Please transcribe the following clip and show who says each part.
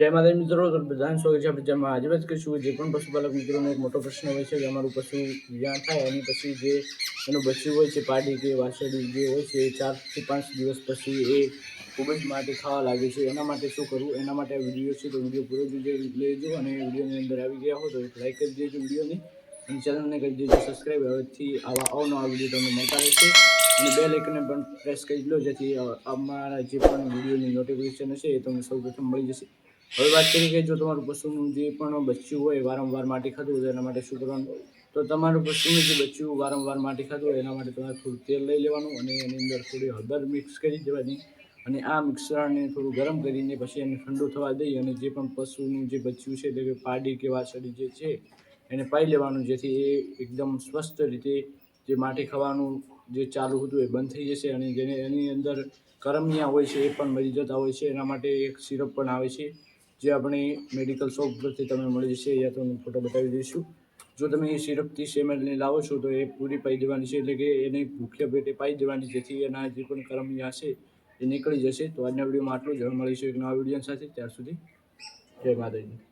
Speaker 1: જય માતા મિત્રો તો બધાને સ્વાગત છે આપણે જેમાં આજે વાત કરીશું જે પણ પશુપાલક મિત્રોનો એક મોટો પ્રશ્ન હોય છે કે અમારું પશુ જ્યાં થાય એની પછી જે એનું બચ્યું હોય છે, પાડી કે વાછરડી જે હોય છે, એ ચારથી પાંચ દિવસ પછી એ ખૂબ જ માટે ખાવા લાગે છે. એના માટે શું કરવું? એના માટે આ વીડિયો છે, તો વીડિયો પૂરો જોજો, લેજો અને વિડીયોની અંદર આવી ગયા હો તો લાઈક કરી દેજો વિડીયોની અને ચેનલને કરી દેજો સબસ્ક્રાઈબ હવેથી આવા અવનવા વીડિયો તમને મળતા રહેશે અને બે લાઇકને પણ પ્રેસ કરી લો, જેથી અમારા જે પણ વિડીયોની નોટિફિકેશન હશે એ તમને સૌપ્રથમ મળી જશે. હવે વાત કરીએ કે જો તમારું પશુનું જે પણ બચ્ચું હોય વારંવાર માટી ખાતું હોય તો એના માટે શું કરવાનું? તો તમારું પશુનું જે બચ્ચું વારંવાર માટી ખાતું હોય એના માટે તમારે થોડું તેલ લઈ લેવાનું અને એની અંદર થોડી હળદર મિક્સ કરી દેવાની અને આ મિક્સરને થોડું ગરમ કરીને પછી એને ઠંડુ થવા દઈ અને જે પણ પશુનું જે બચ્ચું છે કે પાડી કે વાછડી જે છે એને પાઈ લેવાનું જેથી એ એકદમ સ્વસ્થ રીતે જે માટી ખાવાનું જે ચાલુ હતું એ બંધ થઈ જશે અને જેને એની અંદર કરમિયા હોય છે એ પણ મરી જતા હોય છે એના માટે એક સિરપ પણ આવે છે. જે આપણે મેડિકલ શોપ પરથી તમને મળી જશે યા તો ફોટો બતાવી દઈશું. જો તમે એ સિરપ ત્રીસ એમએલની લાવો છો, તો એ પૂરી પાઈ દેવાની છે, એટલે કે એને ભૂખ્યા પેટે પાઈ દેવાની, જેથી એના જે પણ કરમિયા હશે એ નીકળી જશે. તો આજના વિડીયોમાં આટલું જ. મળીશું એક નવા વીડિયો સાથે. ત્યાર સુધી જય માતાજી.